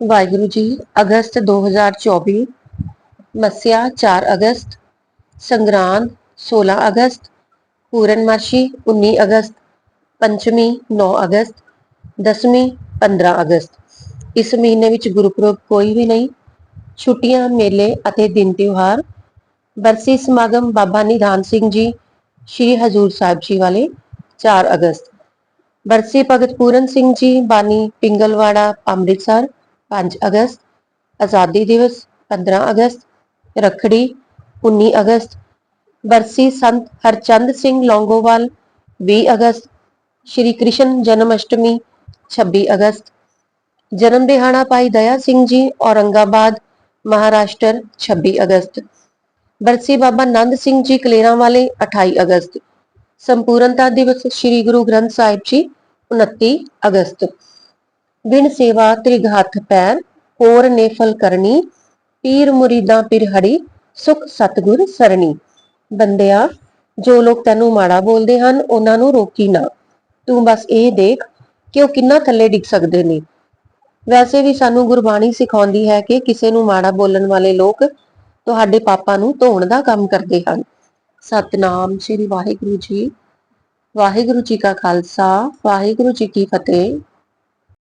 ਵਾਹਿਗੁਰੂ ਜੀ, ਅਗਸਤ 2024 ਮੱਸਿਆ 4 ਅਗਸਤ, ਸੰਗਰਾਂਦ 16 ਅਗਸਤ, ਪੂਰਨਮਾਸ਼ੀ 19 ਅਗਸਤ ਪੰਚਮੀ 9 ਅਗਸਤ, ਦਸਵੀਂ 15 ਅਗਸਤ। ਇਸ ਮਹੀਨੇ ਵਿੱਚ ਗੁਰਪੁਰਬ ਕੋਈ ਵੀ ਨਹੀਂ, ਛੁੱਟੀਆਂ, ਮੇਲੇ ਅਤੇ ਦਿਨ ਤਿਉਹਾਰ। ਬਰਸੀ ਸਮਾਗਮ ਬਾਬਾ ਨਿਧਾਨ ਸਿੰਘ ਜੀ, ਸ਼੍ਰੀ ਹਜੂਰ ਸਾਹਿਬ ਜੀ ਵਾਲੇ 4 ਅਗਸਤ। ਬਰਸੀ ਭਗਤ ਪੂਰਨ ਸਿੰਘ ਜੀ, ਬਾਨੀ ਪਿੰਗਲਵਾੜਾ, ਅੰਮ੍ਰਿਤਸਰ 5 ਅਗਸਤ ਆਜ਼ਾਦੀ ਦਿਵਸ 15 ਅਗਸਤ ਰੱਖੜੀ 19 ਅਗਸਤ ਬਰਸੀ ਸੰਤ ਹਰਚੰਦ ਸਿੰਘ ਲੌਂਗੋਵਾਲ 20 ਅਗਸਤ ਸ਼੍ਰੀ ਕ੍ਰਿਸ਼ਨ ਜਨਮ ਅਸ਼ਟਮੀ 26 ਅਗਸਤ ਜਨਮ ਦਿਹਾੜਾ ਭਾਈ ਦਇਆ ਸਿੰਘ ਜੀ ਔਰੰਗਾਬਾਦ ਮਹਾਰਾਸ਼ਟਰ 26 ਅਗਸਤ ਬਰਸੀ ਬਾਬਾ ਨੰਦ ਸਿੰਘ ਜੀ ਕਲੇਰਾਂ ਵਾਲੇ 28 ਅਗਸਤ ਸੰਪੂਰਨਤਾ ਦਿਵਸ ਸ੍ਰੀ ਗੁਰੂ ਗ੍ਰੰਥ ਸਾਹਿਬ ਜੀ 29 ਅਗਸਤ ਬਿਨ ਸੇਵਾ ਤ੍ਰਿਗ ਹੱਥ ਪੈਰ ਹੋਰ ਨੇ ਫਲ ਕਰਨੀ, ਪੀਰ ਮੁਰੀਦਾਂ ਪਿਰ ਹਰੀ ਸੁਖ ਸਤਗੁਰ ਸਰਣੀ। ਬੰਦਿਆ, ਜੋ ਲੋਕ ਤੈਨੂੰ ਮਾੜਾ ਬੋਲਦੇ ਹਨ, ਉਹਨਾਂ ਨੂੰ ਰੋਕੀ ਨਾ। ਤੂੰ ਬਸ ਇਹ ਦੇਖ ਕਿ ਉਹ ਕਿੰਨਾ ਥੱਲੇ ਡਿੱਗ ਸਕਦੇ ਨੇ। ਵੈਸੇ ਵੀ ਸਾਨੂੰ ਗੁਰਬਾਣੀ ਸਿਖਾਉਂਦੀ ਹੈ ਕਿ ਕਿਸੇ ਨੂੰ ਮਾੜਾ ਬੋਲਣ ਵਾਲੇ ਲੋਕ ਤੁਹਾਡੇ ਪਾਪਾਂ ਨੂੰ ਧੋਣ ਦਾ ਕੰਮ ਕਰਦੇ ਹਨ। ਸਤਨਾਮ ਸ੍ਰੀ ਵਾਹਿਗੁਰੂ ਜੀ। ਵਾਹਿਗੁਰੂ ਜੀ ਕਾ ਖਾਲਸਾ, ਵਾਹਿਗੁਰੂ ਜੀ ਕੀ ਫਤਿਹ।